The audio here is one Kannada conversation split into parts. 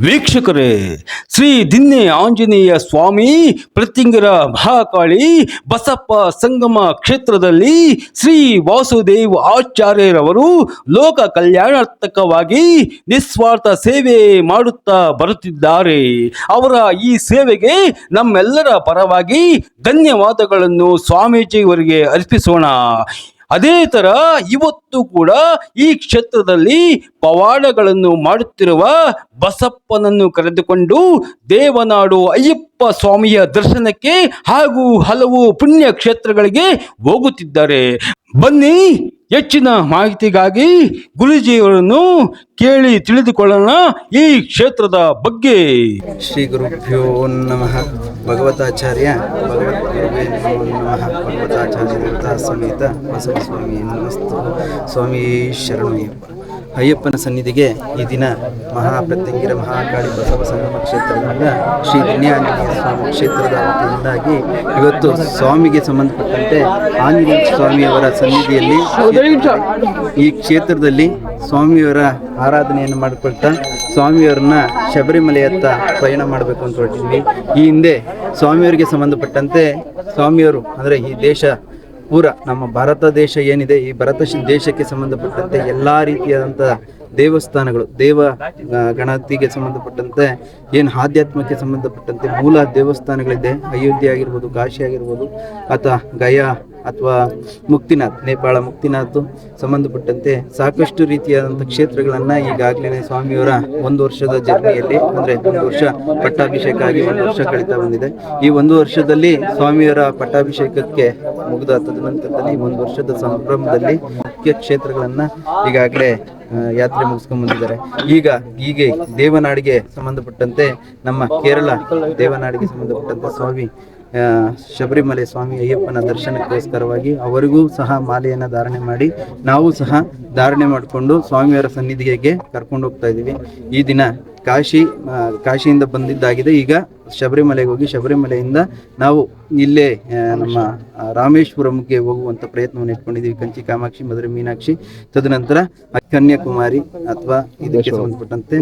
ವೀಕ್ಷಕರೇ, ಶ್ರೀ ದಿನ್ನೆ ಆಂಜನೇಯ ಸ್ವಾಮಿ ಪ್ರತಿಂಗರ ಮಹಾಕಾಳಿ ಬಸಪ್ಪ ಸಂಗಮ ಕ್ಷೇತ್ರದಲ್ಲಿ ಶ್ರೀ ವಾಸುದೇವ್ ಆಚಾರ್ಯರವರು ಲೋಕ ಕಲ್ಯಾಣಾರ್ಥಕವಾಗಿ ನಿಸ್ವಾರ್ಥ ಸೇವೆ ಮಾಡುತ್ತಾ ಬರುತ್ತಿದ್ದಾರೆ. ಅವರ ಈ ಸೇವೆಗೆ ನಮ್ಮೆಲ್ಲರ ಪರವಾಗಿ ಧನ್ಯವಾದಗಳನ್ನು ಸ್ವಾಮೀಜಿಯವರಿಗೆ ಅರ್ಪಿಸೋಣ. ಅದೇ ತರ ಇವತ್ತು ಕೂಡ ಈ ಕ್ಷೇತ್ರದಲ್ಲಿ ಪವಾಡಗಳನ್ನು ಮಾಡುತ್ತಿರುವ ಬಸಪ್ಪನನ್ನು ಕರೆದುಕೊಂಡು ದೇವನಾಡು ಅಯ್ಯಪ್ಪ ಸ್ವಾಮಿಯ ದರ್ಶನಕ್ಕೆ ಹಾಗೂ ಹಲವು ಪುಣ್ಯ ಕ್ಷೇತ್ರಗಳಿಗೆ ಹೋಗುತ್ತಿದ್ದಾರೆ. ಬನ್ನಿ ಹೆಚ್ಚಿನ ಮಾಹಿತಿಗಾಗಿ ಗುರುಜಿಯವರನ್ನು ಕೇಳಿ ತಿಳಿದುಕೊಳ್ಳೋಣ ಈ ಕ್ಷೇತ್ರದ ಬಗ್ಗೆ. ಶ್ರೀ ಗುರುಭ್ಯೋ ನಮಃ. ಭಗವತಾಚಾರ್ಯ. ನಮೋ. ಭಗವತಾಚಾರ್ಯ ಸಮೇತ ಸಮೇತ ಬಸವಸ್ವಾಮಿ ನಮಸ್ತು. ಸ್ವಾಮಿ ಶರಣಯ್ಯಪ್ಪ ಅಯ್ಯಪ್ಪನ ಸನ್ನಿಧಿಗೆ ಈ ದಿನ ಮಹಾಪ್ರತ್ಯಂಗಿರ ಮಹಾಕಾಳಿ ಬಸವ ಸಂಗಮ ಕ್ಷೇತ್ರದಿಂದ ಶ್ರೀ ಧನ್ಯಾಂಜನೇಯ ಸ್ವಾಮಿ ಕ್ಷೇತ್ರದ ವತಿಯಿಂದಾಗಿ ಇವತ್ತು ಸ್ವಾಮಿಗೆ ಸಂಬಂಧಪಟ್ಟಂತೆ ಆಂಜನೇಯ ಸ್ವಾಮಿಯವರ ಸನ್ನಿಧಿಯಲ್ಲಿ ಈ ಕ್ಷೇತ್ರದಲ್ಲಿ ಸ್ವಾಮಿಯವರ ಆರಾಧನೆಯನ್ನು ಮಾಡಿಕೊಳ್ತಾ ಸ್ವಾಮಿಯವರನ್ನ ಶಬರಿಮಲೆಯತ್ತ ಪ್ರಯಾಣ ಮಾಡಬೇಕು ಅಂತ ಹೊರಟಿದ್ವಿ. ಈ ಹಿಂದೆ ಸ್ವಾಮಿಯವರಿಗೆ ಸಂಬಂಧಪಟ್ಟಂತೆ ಸ್ವಾಮಿಯವರು, ಅಂದರೆ ಈ ದೇಶ ಪೂರ ನಮ್ಮ ಭಾರತ ದೇಶ ಏನಿದೆ, ಈ ಭಾರತ ದೇಶಕ್ಕೆ ಸಂಬಂಧಪಟ್ಟಂತೆ ಎಲ್ಲ ರೀತಿಯಾದಂಥ ದೇವಸ್ಥಾನಗಳು, ದೇವ ಗಣತಿಗೆ ಸಂಬಂಧಪಟ್ಟಂತೆ, ಏನು ಆಧ್ಯಾತ್ಮಕ್ಕೆ ಸಂಬಂಧಪಟ್ಟಂತೆ ಮೂಲ ದೇವಸ್ಥಾನಗಳಿದೆ, ಅಯೋಧ್ಯೆ ಆಗಿರ್ಬೋದು, ಕಾಶಿ ಆಗಿರ್ಬೋದು, ಅಥವಾ ಗಯಾ ಅಥವಾ ಮುಕ್ತಿನಾಥ್, ನೇಪಾಳ ಮುಕ್ತಿನಾಥ್ ಸಂಬಂಧಪಟ್ಟಂತೆ ಸಾಕಷ್ಟು ರೀತಿಯಾದಂಥ ಕ್ಷೇತ್ರಗಳನ್ನು ಈಗಾಗಲೇ ಸ್ವಾಮಿಯವರ ಒಂದು ವರ್ಷದ ಜರ್ನಿಯಲ್ಲಿ, ಅಂದರೆ ಒಂದು ವರ್ಷ ಪಟ್ಟಾಭಿಷೇಕ ಆಗಿ ಒಂದು ವರ್ಷ ಕಳೀತಾ ಬಂದಿದೆ. ಈ ಒಂದು ವರ್ಷದಲ್ಲಿ ಸ್ವಾಮಿಯವರ ಪಟ್ಟಾಭಿಷೇಕಕ್ಕೆ ಮುಗಿದ ತದನಂತರದಲ್ಲಿ ಈ ಒಂದು ವರ್ಷದ ಸಂಭ್ರಮದಲ್ಲಿ ಮುಖ್ಯ ಕ್ಷೇತ್ರಗಳನ್ನು ಈಗಾಗಲೇ ಯಾತ್ರೆ ಮುಗಿಸ್ಕೊಂಡ್ ಬಂದಿದ್ದಾರೆ. ಈಗ ಹೀಗೆ ದೇವನಾಡಿಗೆ ಸಂಬಂಧಪಟ್ಟಂತೆ ನಮ್ಮ ಕೇರಳ ದೇವನಾಡಿಗೆ ಸಂಬಂಧಪಟ್ಟಂತೆ ಸ್ವಾಮಿ ಶಬರಿಮಲೆ ಸ್ವಾಮಿ ಅಯ್ಯಪ್ಪನ ದರ್ಶನಕ್ಕೋಸ್ಕರವಾಗಿ ಅವರಿಗೂ ಸಹ ಮಾಲೆಯನ್ನು ಧಾರಣೆ ಮಾಡಿ ನಾವು ಸಹ ಧಾರಣೆ ಮಾಡಿಕೊಂಡು ಸ್ವಾಮಿಯವರ ಸನ್ನಿಧಿಗೆ ಕರ್ಕೊಂಡು ಹೋಗ್ತಾ ಇದ್ದೀವಿ. ಈ ದಿನ ಕಾಶಿ ಕಾಶಿಯಿಂದ ಬಂದಿದ್ದಾಗಿದೆ. ಈಗ ಶಬರಿಮಲೆಗೆ ಹೋಗಿ ಶಬರಿಮಲೆಯಿಂದ ನಾವು ಇಲ್ಲೇ ನಮ್ಮ ರಾಮೇಶ್ವರಂಗೆ ಹೋಗುವಂಥ ಪ್ರಯತ್ನವನ್ನು ಇಟ್ಕೊಂಡಿದ್ದೀವಿ. ಕಂಚಿ, ಕಾಮಾಕ್ಷಿ, ಮಧುರೆ, ಮೀನಾಕ್ಷಿ. ತದನಂತರ ಕನ್ಯಾಕುಮಾರಿ ಅಥವಾ ಇದಕ್ಕೆ ಸಂಬಂಧಪಟ್ಟಂತೆ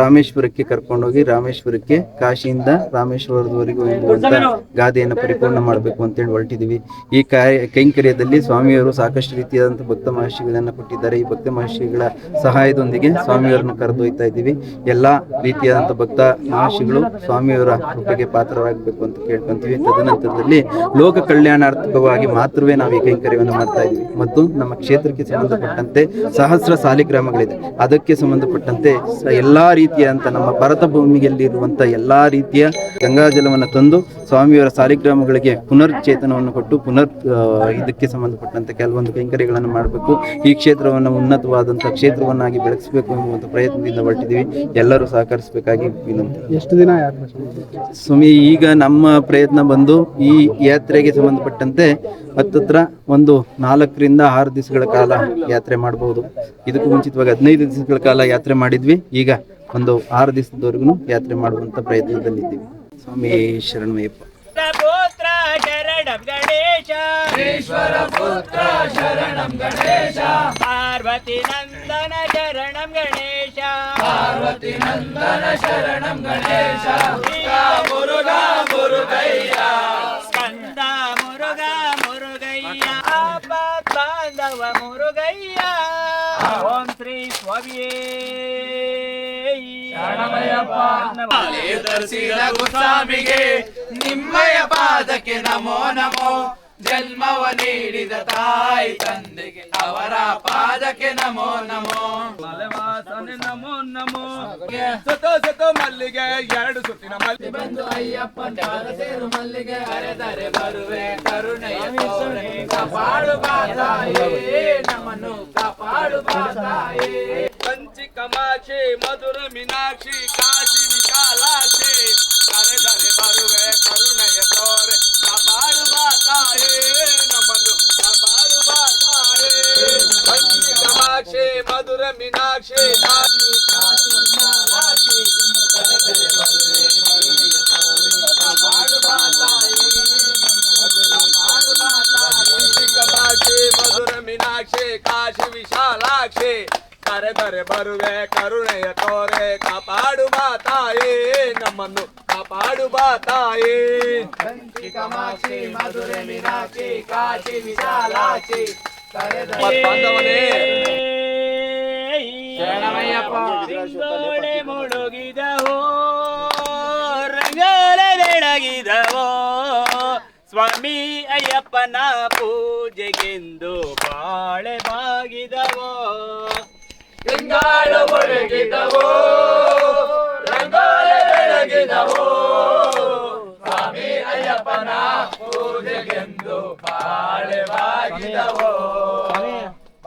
ರಾಮೇಶ್ವರಕ್ಕೆ ಕರ್ಕೊಂಡೋಗಿ ರಾಮೇಶ್ವರಕ್ಕೆ ಕಾಶಿಯಿಂದ ರಾಮೇಶ್ವರದವರೆಗೂ ಎಂಬುವಂತ ಗಾದೆಯನ್ನು ಪರಿಪೂರ್ಣ ಮಾಡಬೇಕು ಅಂತೇಳಿ ಹೊರಟಿದೀವಿ ಈ ಕಾರ್ಯ ಕೈಂಕರ್ಯದಲ್ಲಿ ಸ್ವಾಮಿಯವರು ಸಾಕಷ್ಟು ರೀತಿಯಾದಂತಹ ಭಕ್ತ ಮಹರ್ಷಿಗಳನ್ನ ಕೊಟ್ಟಿದ್ದಾರೆ. ಈ ಭಕ್ತ ಮಹರ್ಷಿಗಳ ಸಹಾಯದೊಂದಿಗೆ ಸ್ವಾಮಿಯವರನ್ನು ಕರೆದೊಯ್ತಾ ಇದ್ದೀವಿ. ಎಲ್ಲಾ ರೀತಿಯಾದಂತಹ ಭಕ್ತ ಮಹರ್ಷಿಗಳು ಸ್ವಾಮಿಯವರ ಕೃಪೆಗೆ ಪಾತ್ರರಾಗಬೇಕು ಅಂತ ಕೇಳ್ಕೊಂತೀವಿ. ತದನಂತರದಲ್ಲಿ ಲೋಕ ಕಲ್ಯಾಣಾರ್ಥಕವಾಗಿ ಮಾತ್ರವೇ ನಾವು ಈ ಕೈಂಕರ್ಯವನ್ನು ಮಾಡ್ತಾ ಇದ್ದೀವಿ. ಮತ್ತು ನಮ್ಮ ಕ್ಷೇತ್ರಕ್ಕೆ ಸಂಬಂಧಪಟ್ಟಂತೆ ಸಹಸ್ರ ಸಾಲಿಗ್ರಾಮಗಳಿದೆ. ಅದಕ್ಕೆ ಸಂಬಂಧಪಟ್ಟಂತೆ ಎಲ್ಲ ರೀತಿಯ ಅಂತ ನಮ್ಮ ಭಾರತ ಭೂಮಿಯಲ್ಲಿರುವಂಥ ಎಲ್ಲ ರೀತಿಯ ಗಂಗಾಜಲವನ್ನು ತಂದು ಸ್ವಾಮಿಯವರ ಸಾಲಿಗ್ರಾಮಗಳಿಗೆ ಪುನರ್ಚೇತನವನ್ನು ಕೊಟ್ಟು ಪುನರ್ ಇದಕ್ಕೆ ಸಂಬಂಧಪಟ್ಟಂತೆ ಕೆಲವೊಂದು ಕೈಂಕರ್ಯಗಳನ್ನು ಮಾಡಬೇಕು. ಈ ಕ್ಷೇತ್ರವನ್ನು ಉನ್ನತವಾದಂಥ ಕ್ಷೇತ್ರವನ್ನಾಗಿ ಬೆಳೆಸಬೇಕು ಎಂಬುವಂಥ ಪ್ರಯತ್ನದಿಂದ ಹೊರಟಿದ್ದೀವಿ. ಎಲ್ಲರೂ ಸಹಕರಿಸಬೇಕಾಗಿ ವಿನಂತಿ. ಎಷ್ಟು ದಿನ ಸ್ವಾಮಿ ಈಗ ನಮ್ಮ ಪ್ರಯತ್ನ ಬಂದು ಈ ಯಾತ್ರೆಗೆ ಸಂಬಂಧಪಟ್ಟಂತೆ ಹತ್ತತ್ರ ಒಂದು ನಾಲ್ಕರಿಂದ ಆರು ದಿವಸಗಳ ಕಾಲ ಯಾತ್ರೆ ಮಾಡಬಹುದು ಇದಕ್ಕೂ ಮುಂಚಿತವಾಗಿ ಹದಿನೈದು ದಿವಸಗಳ ಕಾಲ ಯಾತ್ರೆ ಮಾಡಿದ್ವಿ. ಈಗ ಒಂದು ಆರು ದಿವಸದವರೆಗೂ ಯಾತ್ರೆ ಮಾಡುವಂತ ಪ್ರಯತ್ನದಲ್ಲಿದ್ದೀವಿ. ಸ್ವಾಮಿ ಶರಣಮಯ್ಯಪ್ಪ ಪುತ್ರ ಶರಣಂ ಗಣೇಶ. ಈಶ್ವರ ಪುತ್ರ ಶರಣಂ ಗಣೇಶ. ಪಾರ್ವತಿ ನಂದನ ಶರಣಂ ಗಣೇಶ. ಪಾರ್ವತಿ ನಂದನ ಶರಣಂ ಗಣೇಶ. ಮುರುಘ ಮುರುಗಯ್ಯ. ಸ್ಕಂದ ಮುರುಘ ಮುರುಗಯ್ಯ. ಆಪ ಬಾಂಧವ ಮುರುಗಯ್ಯ. ಓಂ ಶ್ರೀ ಸ್ವಾಮಿಯೇ. ಧರಿಸಿದ ಗುಸ್ವಾಮಿಗೆ ನಿಮ್ಮಯ ಪಾದಕ್ಕೆ ನಮೋ ನಮೋ. ಜನ್ಮವ ನೀಡಿದ ತಾಯಿ ತಂದೆಗೆ ಅವರ ಪಾದಕ್ಕೆ ನಮೋ ನಮೋ. ಮಲವಾಸನೆ ನಮೋ ನಮೋ. ಸತೋ ಸತೋ ಮಲ್ಲಿಗೆ ಎರಡು ಸುತ್ತಿನ ಮಲ್ಲಿಗೆ. ಬಂದು ಅಯ್ಯಪ್ಪನ ಪಾದ ಸೇರು ಮಲ್ಲಿಗೆ ಅರೆದರೆ ಬರುವೆ ಕರುಣೆಯ ಕಾಪಾಡು ಬಾ ತಾಯೇ ನಮ್ಮನ್ನು ಕಾಪಾಡು ಬಾತಾಯೇ. ಕಂಚಿ ಕಮಾಕ್ಷಿ ಮಧುರ ಮೀನಾಕ್ಷಿ ಕಾಶಿ ವಿಶಾಲಾಕ್ಷಿ. ಅರೆದರೆ ಬರುವೆ ಕರುಣೆಯ ತೋರೆ ಕಾಪಾಡು ಮಧುರ ಮೀನಾಕ್ಷಿ ಕಾಶಿ ಕಾಶಿ ವಿಶಾಲಾಕ್ಷಿ ಕರೆ ದರೆ ಬರುವೆ ಕರುಣೆಯ ತೋರೆ ಕಾಪಾಡು ಬಾ ತಾಯಿ ಕಾಪಾಡು ಬಾ ತಾಯಿ ಕಮಾಕ್ಷಿ ಮಧುರ ಮೀನಾಕ್ಷಿ ಕಾಶಿ ವಿಶಾಲಾಕ್ಷಿ ರಿಂಗೋಳೆ ಮುಳುಗಿದವೋ ರಂಗೋಲೆ ಬೆಳಗಿದವೋ ಸ್ವಾಮಿ ಅಯ್ಯಪ್ಪನ ಪೂಜೆಗೆಂದು ಬಾಳೆ ಬಾಗಿದವೋ. ತಿಂಗಾಳು ಮುಳುಗಿದವೋ ರಂಗೋಲೆ ಬೆಳಗಿದವೋ ಸ್ವಾಮಿ ಅಯ್ಯಪ್ಪನ ಪೂಜೆಗೆಂದು ಬಾಳೆ ಬಾಗಿದವೋ.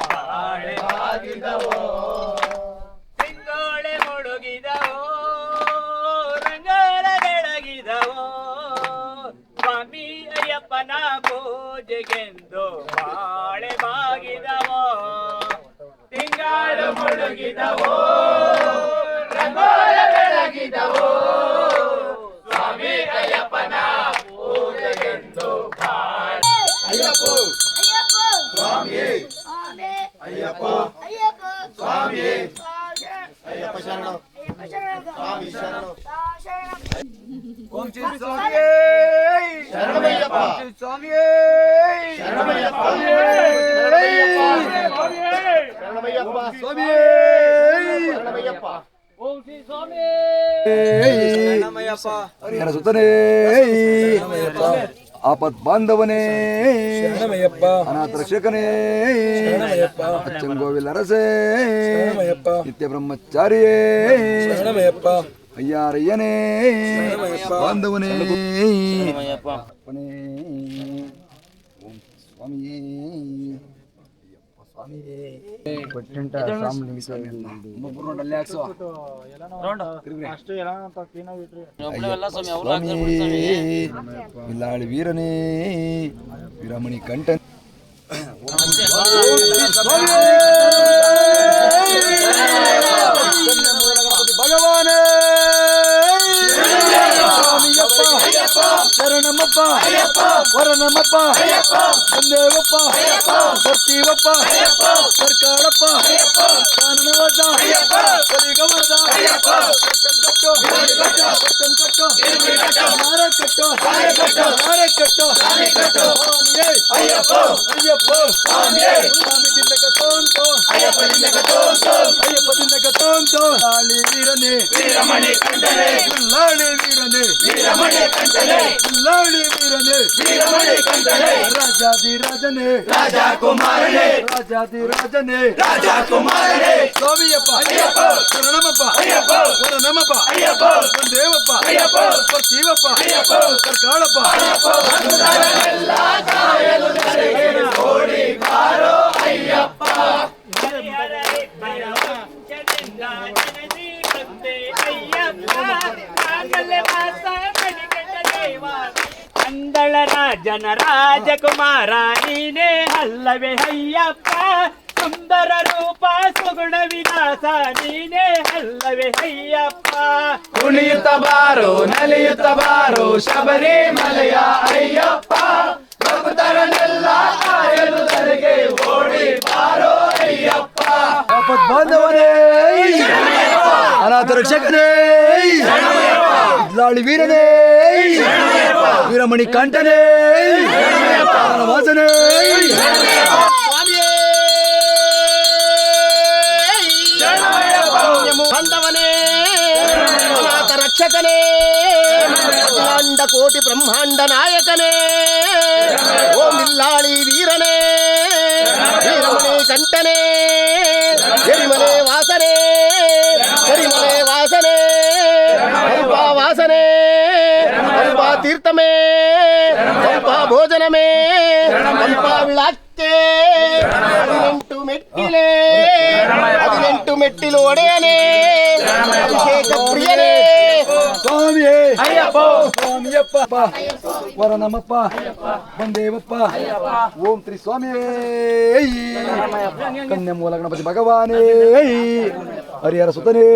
ಬಾಳೆ ಬಾಗಿದವೋ. ತಿಂಗಾಳು ಮುಳುಗಿದವೋ ರಂಗೋಲೆ ಬೆಳಗಿದವೋ ಸ್ವಾಮಿ ಅಯ್ಯಪ್ಪನ ಪೂಜೆಗೆಂದು ಬಾಳೆ ಅಯ್ಯಪ್ಪ ಸ್ವಾಮಿ ಅಯ್ಯಪ್ಪ ಅಯ್ಯಪ್ಪ ಸ್ವಾಮಿ ಅಯ್ಯಪ್ಪ ಶರಣ ಸ್ವಾಮಿ ಶರಣ ಓಂ ಶ್ರೀ ಸ್ವಾಮಿಯೇ ಶರಣಮಯ್ಯಪ್ಪ ಸ್ವಾಮಿಯೇ ಶರಣಮಯ್ಯಪ್ಪ ಶರಣಮಯ್ಯಪ್ಪ ಸ್ವಾಮಿಯೇ ಶರಣಮಯ್ಯಪ್ಪ ಹರಿಹರ ಸುತನೇ ಆಪತ್ ಬಾಂಧವನೇ ಅನಾಥ ರಕ್ಷಕನೇ ಅಚ್ಚಂಗೋವಿಲ್ ಅರಸೇ ನಿತ್ಯ ಬ್ರಹ್ಮಚಾರಿಯೇ ಅಯ್ಯಾರಯ್ಯನೇ ಬಾಂಧವನೇ ಅಪ್ಪನೇ. ಓಂ ಸ್ವಾಮಿಯೇ ಬಿಲ್ಲಾಳಿ ವೀರನೇ ವೀರಮಣಿ ಕಂಠ ಭಗವಾನೇ ಸ್ವಾಮಿಯಪ್ಪ ಶರಣಮ್ಮಪ್ಪ ವರನಮ್ಮಪ್ಪ ಸಂದೇವಪ್ಪ ಬರ್ತೀವಪ್ಪ ಸರ್ಕಾರಪ್ಪ ಕಾನನವಾದ ಕಲಿಗವಾದ ಕಟ್ಟಂ ಕಟ್ಟು ಕಟ್ಟಂ ಕಟ್ಟು ಹಾರ ಕಟ್ಟು ಹಾರ ಕಟ್ಟು ಸ್ವಾಮಿಯೇ ಅಯ್ಯಪ್ಪ ಅಯ್ಯಪ್ಪ ಸ್ವಾಮಿಯೇ ಸ್ವಾಮಿ ದಿಂದಕ ತೋಂತೋ ದಿಂದಕ ತೋಂತೋ ಲಾಳಿ ವೀರನೇ ವೀರಮಣಿ ಕಂಠನೆ ಲಾಳಿ ವೀರನೇ ವೀರಮಣಿ ಕಂಠನೆ ಲಾಳಿ ವೀರನೇ ವೀರಮಣಿ ಕಂಠನೆ ರಾಜಾದಿ ರಾಜನೇ ರಾಜಾ ಕುಮಾರನೇ ರಾಜಾದಿ ರಾಜನೇ ರಾಜಾ ಕುಮಾರನೇ ಸ್ವಾಮಿಯಪ್ಪ ಅಯ್ಯಪ್ಪ ಶರಣಮಪ್ಪ ಅಯ್ಯಪ್ಪ ವರನಮಪ್ಪ ಅಯ್ಯಪ್ಪ ದೇವಪ್ಪ ಅಯ್ಯಪ್ಪ ಬರ್ತೀವಪ್ಪ ಅಯ್ಯಪ್ಪ ಸರ್ಕಾಳಪ್ಪ ಅಂದಳ ರಾಜನ ರಾಜಕುಮಾರ ನೀನೇ ಅಲ್ಲವೇ ಅಯ್ಯಪ್ಪ. ಸುಂದರ ರೂಪ ಸುಗುಣ ವಿಲಾಸ ನೀನೇ ಅಲ್ಲವೇ ಅಯ್ಯಪ್ಪ. ಕುಣಿಯುತ್ತ ಬಾರೋ ನಲಿಯುತ್ತ ಬಾರೋ ಶಬರಿ ಮಲೆಯ ಅಯ್ಯಪ್ಪ. ಭಕ್ತರನ್ನೆಲ್ಲ ಕಾಯಲು ಓಡಿ ಬಾರೋ ಅಯ್ಯಪ್ಪ. ಬಾಂಧವನೇ ಅನಾಥ ರಕ್ಷಕನೇ. ಲಾಳಿ ವೀರನೇ. வீரமணி கண்டனே வாசனே రక్షకనే అఖిలాండ కోటి బ్రహ్మాండ నాయకనే ఓం ఇల్లాళి వీరనే వీరమనే కంటనే ఎరిమనే వాసనే ఎరిమనే వాసనే వాసనే ವಾಸನೆ ಅಲ್ಪ ವಾಸನೆ ಅಲ್ಪ ತೀರ್ಥಮೇ ಅಲ್ಪ ಭೋಜನಮೇ ಅಲ್ಪ ವಿಳಾಕ್ಕೆ ಹದಿನೆಂಟು ಮೆಟ್ಟಿಲೇ ಹದಿನೆಂಟು ಮೆಟ್ಟಿಲು ಒಡೆಯನೇ ಅಭಿಷೇಕ ಪ್ರಿಯನೇ ಸ್ವಾಮಿಯೇ ಅಯ್ಯಪ್ಪ ಸ್ವಾಮಿಯಪ್ಪ ವರ ನಮ್ಮಪ್ಪ ಬಂದೇವಪ್ಪ ಓಂ ತ್ರಿ ಸ್ವಾಮಿ ಕನ್ಯಾ ಮೂಲ ಗಣಪತಿ ಭಗವಾನೇ ಹರಿಹರ ಸುತನೇ